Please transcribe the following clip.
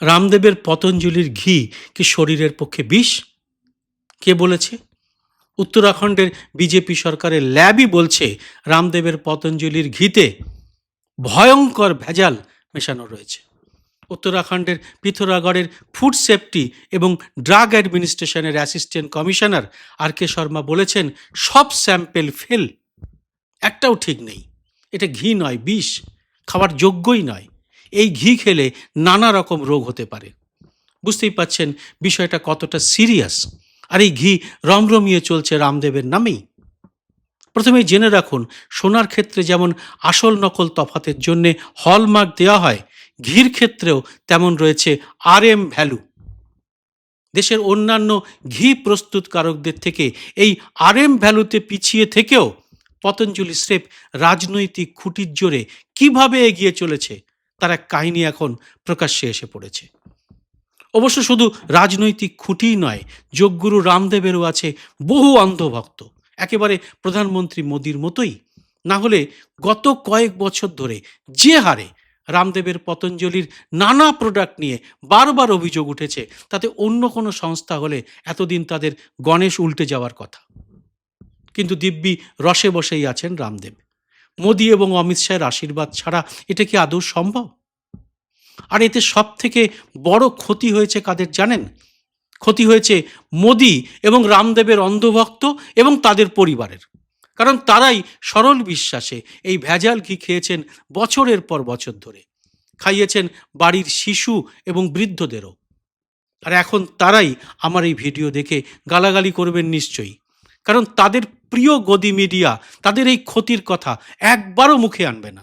রামদেবের পতঞ্জলির ঘি কি শরীরের পক্ষে বিষ? কে বলেছে? উত্তরাখণ্ডের বিজেপি সরকারের ল্যাবই বলছে রামদেবের পতঞ্জলির ঘিতে ভয়ঙ্কর ভেজাল মেশানো রয়েছে। উত্তরাখণ্ডের পিথোরাগড়ের ফুড সেফটি এবং drug অ্যাডমিনিস্ট্রেশনের assistant commissioner R K Sharma বলেছেন, সব স্যাম্পেল ফেল। একটাও ঠিক নেই। এটা ঘি নয়, বিষ। খাওয়ার যোগ্যই নয়। এই ঘি খেলে নানা রকম রোগ হতে পারে। বুঝতেই পাচ্ছেন বিষয়টা কতটা সিরিয়াস। আর এই ঘি রমরমিয়ে চলছে রামদেবের নামেই। প্রথমেই জেনে রাখুন, সোনার ক্ষেত্রে যেমন আসল নকল তফাতের জন্যে হলমার্ক দেওয়া হয়, ঘির ক্ষেত্রেও তেমন রয়েছে আর এম ভ্যালু। দেশের অন্যান্য ঘি প্রস্তুতকারকদের থেকে এই আর এম ভ্যালুতে পিছিয়ে থেকেও পতঞ্জলি স্রেফ রাজনৈতিক খুঁটির জোরে কীভাবে এগিয়ে চলেছে তার এক কাহিনী এখন প্রকাশ্যে এসে পড়েছে। অবশ্য শুধু রাজনৈতিক খুঁটিই নয়, যোগগুরু রামদেবেরও আছে বহু অন্ধভক্ত। একেবারে প্রধানমন্ত্রী মোদির মতোই। না হলে গত কয়েক বছর ধরে যে হারে রামদেবের পতঞ্জলির নানা প্রোডাক্ট নিয়ে বারবার অভিযোগ উঠেছে, তাতে অন্য কোনো সংস্থা হলে এতদিন তাদের গণেশ উল্টে যাওয়ার কথা। কিন্তু দিব্যি রসে বসেই আছেন রামদেব। মোদি এবং অমিত শাহের আশীর্বাদ ছাড়া এটা কি আদৌ সম্ভব? আর এতে সব থেকে বড় ক্ষতি হয়েছে কাদের জানেন? ক্ষতি হয়েছে মোদি এবং রামদেবের অন্ধভক্ত এবং তাদের পরিবারের। কারণ তারাই সরল বিশ্বাসে এই ভেজাল ঘি খেয়েছেন বছরের পর বছর ধরে। খাইয়েছেন বাড়ির শিশু এবং বৃদ্ধদেরও। আর এখন তারাই আমার এই ভিডিও দেখে গালাগালি করবেন নিশ্চয়ই। কারণ তাদের প্রিয় গদি মিডিয়া তাদের এই ক্ষতির কথা একবারও মুখে আনবে না।